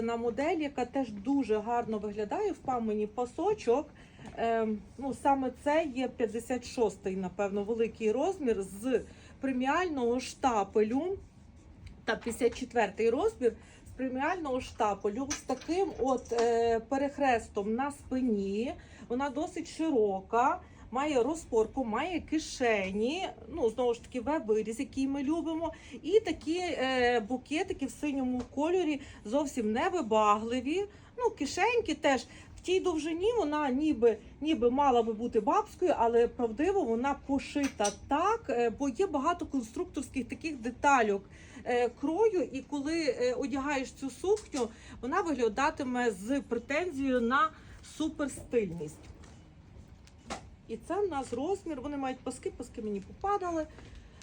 На модель, яка теж дуже гарно виглядає, впав мені пасочок. Ем, ну, саме це є 56-й, напевно, великий розмір з преміального штапелю та 54-й розмір з преміального штапелю з таким от е, перехрестом на спині. Вона досить широка. Має розпорку, має кишені, ну знову ж таки веб-виріз, який ми любимо, і такі е, букетики в синьому кольорі зовсім невибагливі. Ну, кишеньки теж в тій довжині вона ніби, ніби мала би бути бабською, але правдиво вона пошита так, е, бо є багато конструкторських таких детальок е, крою, і коли е, одягаєш цю сукню, вона виглядатиме з претензією на суперстильність. І це в нас розмір. Вони мають паски, паски мені попадали.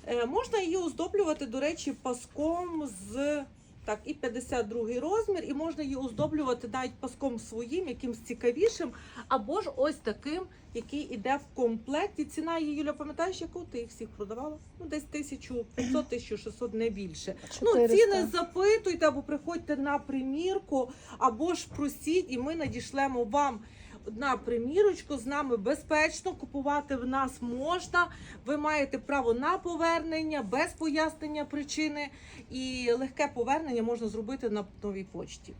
Е, можна її оздоблювати, до речі, паском з так, і 52 розмір, і можна її оздоблювати навіть паском своїм, якимсь цікавішим, або ж ось таким, який іде в комплекті. Ціна її, Юля, пам'ятаєш, яку ти їх всіх продавала? Ну, десь 1500-1600, не більше. Ну, ціни запитуйте або приходьте на примірку, або ж просіть, і ми надішлемо вам на примірочку. З нами безпечно купувати в нас можна. Ви маєте право на повернення без пояснення причини, і легке повернення можна зробити на новій почті.